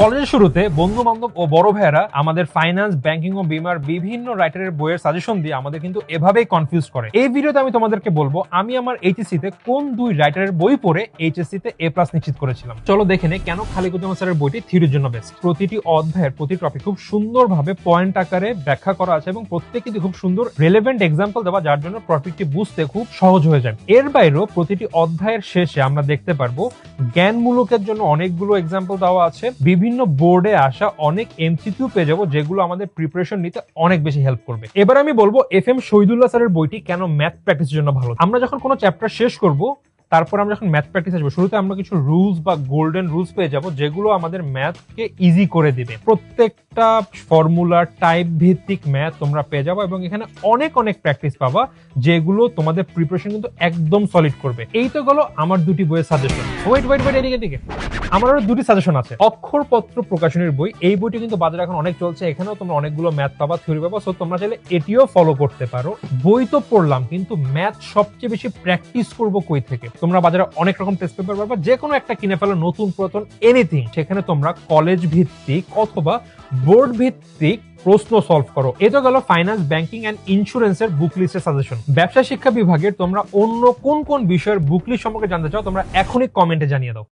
কলেজের শুরুতে বন্ধু বান্ধব ও বড় ভাইয়েরা আমাদের ফাইন্যান্স ব্যাংকিং ও বিমার বিভিন্ন রাইটারের বইয়ের সাজেশন দিয়ে আমাদের কিন্তু এভাবেই কনফিউজ করে। এই ভিডিওতে আমি তোমাদেরকে বলব, আমি আমার এইচএসসি তে কোন দুই রাইটারের বই পড়ে এইচএসসি তে এ প্লাস নিশ্চিত করেছিলাম? চলো দেখে নে কেন খালিকুজ্জামান স্যারের বইটি থিওরির জন্য বেস্ট প্রতিটি অধ্যায়ের প্রতি টপিক খুব সুন্দরভাবে পয়েন্ট আকারে ব্যাখ্যা করা আছে এবং প্রত্যেকটি খুব সুন্দর রেলেভেন্ট এক্সাম্পল দেওয়া, যার জন্য টপিকটি বুঝতে খুব সহজ হয়ে যায়। এর বাইরেও প্রতিটি অধ্যায়ের শেষে আমরা দেখতে পারব, জ্ঞানমূলকের জন্য অনেকগুলো এক্সাম্পল দেওয়া আছে বিভিন্ন বোর্ডে আসা অনেক এমসিকিউ পেয়ে যাব, যেগুলো আমাদের প্রিপারেশন নিতে অনেক বেশি হেল্প করবে। এবার আমি বলব এফ এম শহীদুল্লাহ স্যারের বইটি কেন ম্যাথ প্র্যাকটিসের জন্য ভালো? আমরা যখন কোনো চ্যাপ্টার শেষ করব তারপর আমরা যখন ম্যাথ প্র্যাকটিস আসব, শুরুতে আমরা কিছু রুলস বা গোল্ডেন রুলস পেয়ে যাব, যেগুলো আমাদের ম্যাথকে ইজি করে দিবে। প্রত্যেকটা ফর্মুলা টাইপ ভিত্তিক ম্যাথ তোমরা পেয়ে যাব এবং এখানে অনেক অনেক প্র্যাকটিস পাবা, যেগুলো তোমাদের প্রিপারেশন কিন্তু একদম সলিড করবে। এই তো গেলো আমার দুটি বইয়ের সাজেশন ওয়েট ওয়েট ওয়েট এদিকে এদিকে। আমার আরও দুটি সাজেশন আছে। অক্ষরপত্র প্রকাশনের বই, এই বইটি কিন্তু বাজারে এখন অনেক চলছে, এখানেও তোমরা অনেকগুলো ম্যাথ পাবা থিওরি পাবা সো তোমরা চাইলে এটিও ফলো করতে পারো। বই তো পড়লাম, কিন্তু ম্যাথ সবচেয়ে বেশি প্র্যাকটিস করব কই থেকে? তোমরা বাজারে অনেক রকম টেস্ট পেপার পাবা যে কোনো একটা কিনে ফেলো, নতুন, পুরাতন এনিথিং সেখানে তোমরা কলেজ ভিত্তিক অথবা বোর্ড ভিত্তিক প্রশ্ন সলভ করো। এ তো গেল ফাইন্যান্স ব্যাংকিং এন্ড ইন্স্যুরেন্সের বুক লিস্টের সাজেশন ব্যবসা শিক্ষা বিভাগের তোমরা অন্য কোন কোন বিষয়ের বুক লিস্ট সম্পর্কে জানতে চাও, তোমরা এখনই কমেন্টে জানিয়ে দাও।